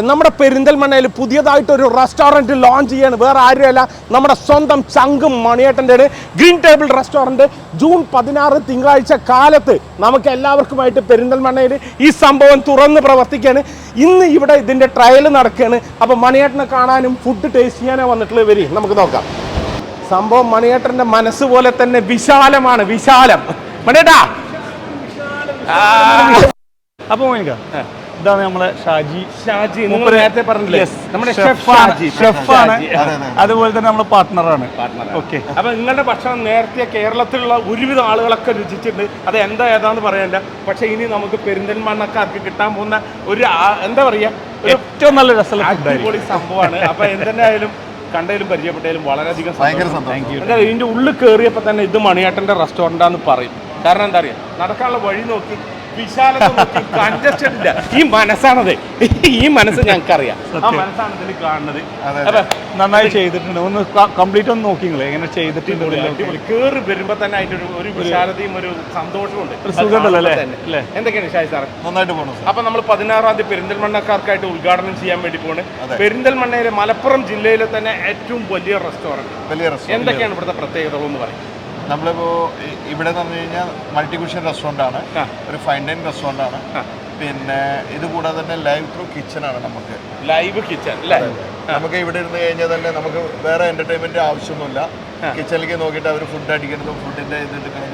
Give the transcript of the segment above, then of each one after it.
നമ്മുടെ പെരിന്തൽമണ്ണയിൽ പുതിയതായിട്ട് ഒരു റെസ്റ്റോറന്റ് ലോഞ്ച് ചെയ്യാണ്. വേറെ ആരുമല്ല. നമ്മുടെ സ്വന്തം ചങ്കും മണിയേട്ടന്റെ ഗ്രീൻ ടേബിൾ റെസ്റ്റോറന്റ് ജൂൺ പതിനാറ് തിങ്കളാഴ്ച കാലത്ത് നമുക്ക് എല്ലാവർക്കുമായിട്ട് പെരിന്തൽമണ്ണയിൽ ഈ സംഭവം തുറന്ന് പ്രവർത്തിക്കുകയാണ്. ഇന്ന് ഇവിടെ ഇതിന്റെ ട്രയൽ നടക്കുകയാണ്. അപ്പോൾ മണിയേട്ടനെ കാണാനും ഫുഡ് ടേസ്റ്റ് ചെയ്യാനോ വന്നിട്ടുള്ളത് വരി നമുക്ക് നോക്കാം. സംഭവം മണിയേട്ടന്റെ മനസ്സ് പോലെ തന്നെ വിശാലമാണ്. വിശാലം. മണിയേട്ടാ. അപ്പോൾ മോനിക്ക ഇതാണ് നമ്മളെ ഷാജി. ഷാജി നിങ്ങൾ നേരത്തെ പറഞ്ഞില്ലേ? നമ്മുടെ ഷെഫാണ്. അതുപോലെ തന്നെ നമ്മുടെ പാർട്ട്ണറാണ് ഓക്കെ അപ്പൊ നിങ്ങളുടെ ഭക്ഷണം നേരത്തെ കേരളത്തിലുള്ള ഒരുവിധം ആളുകളൊക്കെ രുചിച്ചിട്ടുണ്ട്. അത് എന്താ ഏതാന്ന് പറയണ്ട. പക്ഷെ ഇനി നമുക്ക് പെരിന്തൽമണ്ണക്കാർക്ക് കിട്ടാൻ പോകുന്ന ഒരു എന്താ പറയാ? ഏറ്റവും നല്ല രസമുള്ള അടിപൊളി സംഭവമാണ്. അപ്പൊ എന്തെന്നായാലും കണ്ടതിലും പരിചയപ്പെട്ടാലും വളരെയധികം ഇതിന്റെ ഉള്ളിൽ കയറിയപ്പോ തന്നെ ഇത് മണിയാട്ടന്റെ റെസ്റ്റോറന്റാന്ന് പറയും. കാരണം എന്താ അറിയാം? നടക്കാനുള്ള വഴി നോക്കി വിശാലത നോക്കി കൺജസ്റ്റഡ് ഇല്ല ഈ മനസ്സാണത്. ഈ മനസ്സ് ഞങ്ങൾക്കറിയാം. ആ മനസ്സാണ് ഇതിൽ കാണുന്നത്. അതെ, നന്നായി ചെയ്തിട്ടുണ്ട്. ഒന്ന് കംപ്ലീറ്റ് ഒന്ന് നോക്കിങ്ങളെ എങ്ങനെ ചെയ്തിട്ടുണ്ട്. അടിപൊളി കേറി വരുമ്പോ തന്നെ അതിന്റെ ഒരു ഒരു വിശാലതയും ഒരു സന്തോഷവും ഉണ്ട്? എന്തൊക്കെയാണ് ഷായി സാറേ? നന്നായിട്ട് പോകണം സാർ. അപ്പൊ നമ്മൾ പതിനാറാം തീയതി പെരിന്തൽമണ്ണക്കാർക്കായിട്ട് ഉദ്ഘാടനം ചെയ്യാൻ വേണ്ടി പോണ്. പെരിന്തൽമണ്ണയിലെ മലപ്പുറം ജില്ലയിലെ തന്നെ ഏറ്റവും വലിയ റെസ്റ്റോറന്റ് വലിയ റെസ്റ്റോറന്റ് എന്തൊക്കെയാണ് ഇവിടുത്തെ പ്രത്യേകതകൾ എന്ന് പറയും? നമ്മളിപ്പോ ഇവിടെ എന്ന് പറഞ്ഞു കഴിഞ്ഞാൽ മൾട്ടി കുഷൻ റെസ്റ്റോറന്റ് ആണ് ഒരു ഫൈൻ ഡൈൻ റെസ്റ്റോറന്റ് ആണ് പിന്നെ ഇത് കൂടാതെ തന്നെ ലൈവ് ത്രൂ കിച്ചൺ ആണ് നമുക്ക്. ലൈവ് കിച്ചൺ നമുക്ക് ഇവിടെ ഇരുന്ന് കഴിഞ്ഞാൽ തന്നെ നമുക്ക് വേറെ എന്റർടൈൻമെന്റ് ആവശ്യമൊന്നുമില്ല. കിച്ചണിലേക്ക് നോക്കിയിട്ട് അവർ ഫുഡ് അടിക്കുന്നതും ഫുഡിന്റെ ഇത് എടുക്കുന്നതും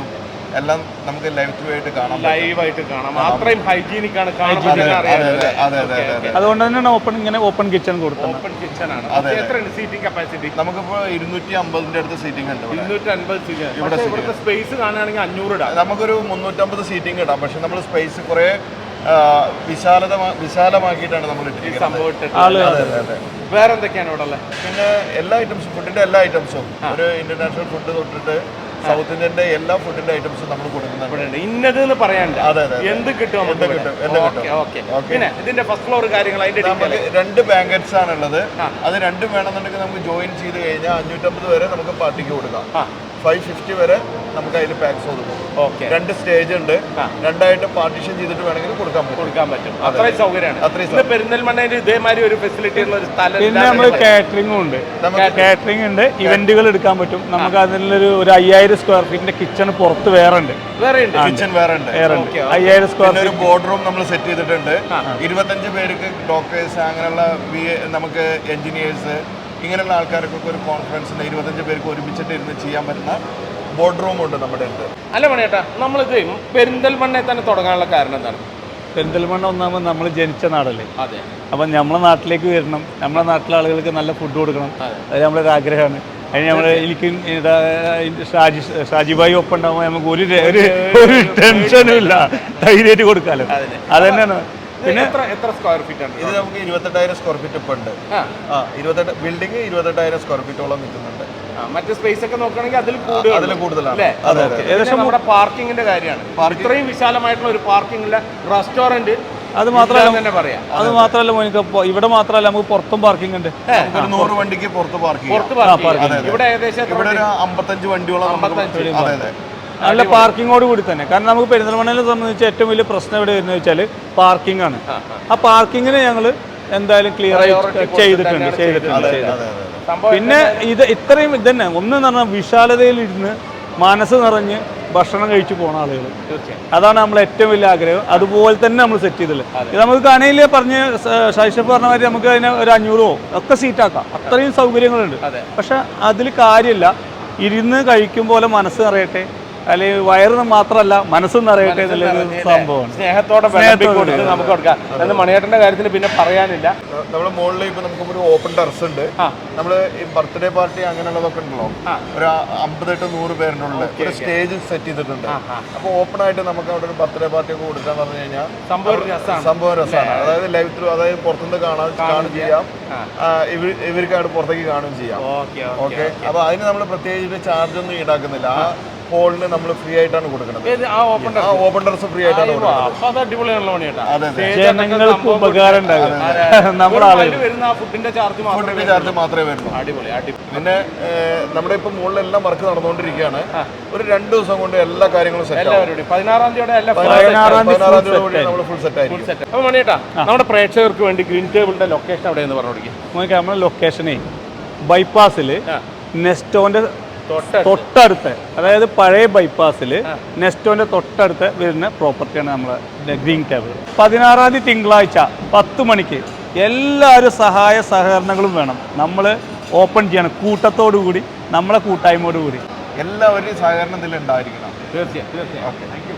എല്ലാം നമുക്ക് ലൈവ് ത്രൂ ആയിട്ട് കാണാം ലൈവായിട്ട് കാണാം. അത്രയും ഹൈജീനിക് ആണ് കാണുമ്പോൾ തന്നെ അതെ അതെ അതെ അതെ അതെ അതുകൊണ്ട് തന്നെയാണ് ഓപ്പൺ ഇങ്ങനെ ഓപ്പൺ കിച്ചൺ കൊടുത്തത്. ഓപ്പൺ കിച്ചൺ ആണ്. എത്രയാണ് സീറ്റിംഗ് കപ്പാസിറ്റി നമുക്കിപ്പോ ഇരുന്നൂറ്റി അമ്പതിന്റെ അടുത്ത് സീറ്റിംഗ് ഉണ്ട് ഇരുന്നൂറ്റി അൻപത് സീറ്റ് ഇവിടെ ഇവിടുത്തെ സ്പേസ് കാണുകയാണെങ്കിൽ അഞ്ഞൂറ് ഇടാം. നമുക്കൊരു മുന്നൂറ്റമ്പത് സീറ്റിംഗ് ഇടാം. പക്ഷെ നമ്മൾ സ്പേസ് കുറെ വിശാലത വിശാലമാക്കിയിട്ടാണ് നമ്മൾ ഈ ഇട്ടിരിക്കുന്നത്. സംഭവം ഇട്ടിട്ട്. അതെ അതെ അതെ വേറെ എന്തൊക്കെയാണ് ഇവിടെ ഉള്ളത് പിന്നെ എല്ലാ ഐറ്റംസും ഫുഡിന്റെ എല്ലാ ഐറ്റംസും ഒരു ഇന്റർനാഷണൽ ഫുഡ് തൊട്ടിട്ട് സൗത്ത് ഇന്ത്യന്റെ എല്ലാ ഫുഡിന്റെ ഐറ്റംസും നമ്മൾ കൊടുക്കുന്നുണ്ട് ഇന്നത് എന്ന് പറയാനുണ്ട് അതെ, അതെ. എന്ത് കിട്ടും എന്ത് കിട്ടും, എന്ത് കിട്ടും. ഓക്കേ. ഓക്കേ. പിന്നെ ഇതിന്റെ ഫസ്റ്റ് ഫ്ലോർ കാര്യങ്ങൾ അതിന്റെ നമുക്ക് രണ്ട് ബാങ്കറ്റ്സ് ആണുള്ളത്. അത് രണ്ടും വേണമെന്നുണ്ടെങ്കിൽ നമുക്ക് ജോയിൻ ചെയ്ത് കഴിഞ്ഞാൽ അഞ്ഞൂറ്റമ്പത് വരെ നമുക്ക് പാർട്ടിക്ക് കൊടുക്കാം ഫൈവ് ഫിഫ്റ്റി വരെ നമുക്ക് അതിൽ പാക്സ് ഒതുക്കും ഓക്കെ രണ്ട് സ്റ്റേജ് ഉണ്ട്. രണ്ടായിട്ട് പാർട്ടീഷൻ ചെയ്തിട്ട് വേണമെങ്കിൽ കൊടുക്കാൻ പറ്റും. കൊടുക്കാൻ പറ്റും. അത്രയും സൗകര്യമാണ്. അത്രയും പെരിന്തൽമണ്ണയിൽ ഇതേമാതിരി ഒരു ഫെസിലിറ്റി ഉള്ള ഒരു സ്ഥലം പിന്നെ നമ്മൾ കാറ്ററിംഗും ഉണ്ട്. നമുക്ക് കാറ്ററിംഗ് ഉണ്ട്. ഇവന്റുകൾ എടുക്കാൻ പറ്റും. നമുക്ക് അതിലൊരു ഒരു അയ്യായിരം സ്ക്വയർ ഫീറ്റിന്റെ കിച്ചൺ പുറത്ത് വേറെ ഉണ്ട്. വേറെ ഉണ്ട്. കിച്ചൺ വേറെ ഉണ്ട്. വേറെ ഉണ്ട്. ഓക്കേ, അയ്യായിരം സ്ക്വയർ പിന്നെ ഒരു ബോർഡ് റൂം നമ്മൾ സെറ്റ് ചെയ്തിട്ടുണ്ട്. ഇരുപത്തഞ്ച് പേർക്ക് ഡോക്ടേഴ്സ് അങ്ങനെയുള്ള വി നമുക്ക് എഞ്ചിനീയേഴ്സ് ഇങ്ങനെയുള്ള ആൾക്കാർക്കൊക്കെ ഒരു കോൺഫിഡൻസിന്റെ ഇരുപത്തഞ്ച് പേർക്ക് ഒരുമിച്ചിട്ട് ഇരുന്ന് ചെയ്യാൻ പറ്റുന്ന ബോർഡ് റൂം ഉണ്ട് നമ്മുടെ അടുത്ത്. അല്ല മണിയേട്ടാ നമ്മളിത് പെരിന്തൽമണ്ണയിൽ തന്നെ തുടങ്ങാനുള്ള കാരണം എന്താണ്? പെരിന്തൽമണ്ണ ഒന്നാമത് നമ്മൾ ജനിച്ച നാടല്ലേ? അതെ. അപ്പം നമ്മളെ നാട്ടിലേക്ക് വരണം. നമ്മളെ നാട്ടിലെ ആളുകൾക്ക് നല്ല ഫുഡ് കൊടുക്കണം. അത്. നമ്മളൊരു ആഗ്രഹമാണ്. അതിന് നമ്മൾ എനിക്ക് ഇതാ ഷാജി ഷാജിബായി ഒപ്പം ഉണ്ടാകുമ്പോൾ നമുക്ക് ഒരു ഒരു ഒരു ടെൻഷനും ഇല്ല. ധൈര്യമായിട്ട് കൊടുക്കാമല്ലോ അത് തന്നെയാണ്. പിന്നെ എത്ര എത്ര സ്ക്വയർ ഫീറ്റ് ആണ്? ഇത് നമുക്ക് ഇരുപത്തെട്ടായിരം സ്ക്വയർ ഫീറ്റ് ഇപ്പം ഉണ്ട്. ആ. ഇരുപത്തെട്ട് ബിൽഡിംഗ് ഇരുപത്തെട്ടായിരം സ്ക്വയർ ഫീറ്റോളം നിൽക്കുന്നുണ്ട്. മറ്റു മറ്റ് സ്പേസ് ഒക്കെ നോക്കുകയാണെങ്കിൽ അതിൽ കൂടുതൽ അതിൽ കൂടുതലാണ്. ഏകദേശം നമ്മുടെ പാർക്കിങ്ങിന്റെ കാര്യമാണ്. ഇത്രയും വിശാലമായിട്ടുള്ള ഒരു പാർക്കിംഗ് ഉള്ള റെസ്റ്റോറന്റ് അത് മാത്രമല്ല തന്നെ പറയാം. അത് മാത്രമല്ല മോനിക്ക് ഇവിടെ മാത്രമല്ല നമുക്ക് പുറത്തും പാർക്കിംഗ് ഉണ്ട്. നൂറ് വണ്ടിക്ക് പുറത്ത് പാർക്കിംഗ് ഇവിടെ ഏകദേശം ഇവിടെ ഒരു അമ്പത്തഞ്ച് വണ്ടിയോളം അമ്പത്തഞ്ച്. അതെ അതെ. നല്ല പാർക്കിങ്ങോട് കൂടി തന്നെ. കാരണം നമുക്ക് പെരിന്തൽമണ്ണയെ സംബന്ധിച്ച് ഏറ്റവും വലിയ പ്രശ്നം ഇവിടെ വരുന്നത് വെച്ചാൽ പാർക്കിംഗ് ആണ് ആ. പാർക്കിങ്ങിന് ഞങ്ങൾ എന്തായാലും ക്ലിയർ ചെയ്തിട്ടുണ്ട് ചെയ്തിട്ടുണ്ട് പിന്നെ ഇത് ഇത്രയും ഇതന്നെ. ഒന്നെന്ന് പറഞ്ഞാൽ വിശാലതയിലിരുന്ന് മനസ്സ് നിറഞ്ഞ് ഭക്ഷണം കഴിച്ചു പോണ ആളുകൾ തീർച്ചയായും. അതാണ് നമ്മൾ ഏറ്റവും വലിയ ആഗ്രഹം. അതുപോലെ തന്നെ നമ്മൾ സെറ്റ് ചെയ്തില്ലേ ഇത് നമുക്ക് കണയിൽ പറഞ്ഞ് ശൈശവ് പറഞ്ഞ മാതിരി നമുക്ക് അതിനെ ഒരു അഞ്ഞൂറോ ഒക്കെ സീറ്റാക്കാം അത്രയും സൗകര്യങ്ങളുണ്ട്. പക്ഷെ അതിൽ കാര്യമില്ല. ഇരുന്ന് കഴിക്കും പോലെ മനസ്സ് നിറയട്ടെ. അല്ലെങ്കിൽ വയറിന് മാത്രമല്ല മനസ്സും നിറയട്ടെ എന്നുള്ളൊരു സംഭവമാണ് സ്നേഹത്തോടെ കൊടുത്ത് നമുക്ക് കൊടുക്കാം. അത് മണിയേട്ടന്റെ കാര്യത്തിൽ പിന്നെ പറയാനില്ല. നമ്മുടെ മുകളിൽ ഇപ്പൊ നമുക്ക് ഒരു ഓപ്പൺ ടെറസ് ഉണ്ട്. നമ്മൾ നമ്മൾ ഈ ബർത്ത്ഡേ പാർട്ടി അങ്ങനെയുള്ളതൊക്കെ ഉണ്ടല്ലോ. ഒരു അമ്പത് എട്ട് നൂറ് പേരുടെ ഒരു സ്റ്റേജ് സെറ്റ് ചെയ്തിട്ടുണ്ട്. അപ്പൊ ഓപ്പൺ ആയിട്ട് നമുക്ക് അവിടെ ഒരു ബർത്ത്ഡേ പാർട്ടി ഒക്കെ കൊടുക്കാൻ പറഞ്ഞു കഴിഞ്ഞാൽ സംഭവം രസമാണ് അതായത് ലൈവ് ത്രൂ അതായത് പുറത്തുനിന്ന് കാണാൻ കാണും ചെയ്യാം. ഇവർക്കായിട്ട് ഇവർക്ക് അവിടെ പുറത്തേക്ക് കാണുകയും ചെയ്യാം. ഓക്കെ ഓക്കെ അപ്പൊ അതിന് നമ്മൾ പ്രത്യേകിച്ച് ചാർജ് ഒന്നും ഈടാക്കുന്നില്ല. ആ. ഹോളിന് നമ്മൾ ഫ്രീ ആയിട്ടാണ് കൊടുക്കുന്നത്. ആ ഓപ്പൺ ആ ഓപ്പൺ ടെറസ് ഫ്രീ ആയിട്ടാണ് അപ്പൊ അത് അടിപൊളിയാണല്ലോ ജനങ്ങൾക്ക് ഉപകാരം വരുന്ന ആ ഫുഡിന്റെ ചാർജ് മാത്രം ഫുഡിന്റെ ചാർജ് മാത്രമേ വരുന്നു അടിപൊളി അടിപൊളി. പിന്നെ നമ്മുടെ ഇപ്പൊ മുകളിലെല്ലാം വർക്ക് നടന്നുകൊണ്ടിരിക്കുകയാണ്. ഒരു രണ്ട് ദിവസം കൊണ്ട് എല്ലാ കാര്യങ്ങളും സെറ്റ് പതിനാറാം തീയതി പതിനാറാം തീയതി നമ്മൾ ഫുൾ സെറ്റ് ആയിരിക്കും. അപ്പൊ മണിയേട്ടാ നമ്മുടെ പ്രേക്ഷകർക്ക് വേണ്ടി ഗ്രീൻ ടേബിളിന്റെ ലൊക്കേഷൻ എവിടെയെന്ന് പറഞ്ഞു കൊടുക്കും. നമുക്ക് നമ്മുടെ ലൊക്കേഷനെ ബൈപ്പാസിൽ നെസ്റ്റോന്റെ തൊട്ടടുത്ത്. അതായത് പഴയ ബൈപ്പാസിൽ നെസ്റ്റോന്റെ തൊട്ടടുത്ത് വരുന്ന പ്രോപ്പർട്ടിയാണ് നമ്മളെ ഗ്രീൻ ടേബിൾ പതിനാറാം തീയതി തിങ്കളാഴ്ച പത്ത് മണിക്ക് എല്ലാവരും സഹായ സഹകരണങ്ങളും വേണം. നമ്മൾ ഓപ്പൺ ചെയ്യണം. കൂട്ടത്തോടു കൂടി നമ്മളെ കൂട്ടായ്മയോടുകൂടി എല്ലാവരുടെയും സഹകരണം ഇതിൽ ഉണ്ടായിരിക്കണം. തീർച്ചയായും തീർച്ചയായും.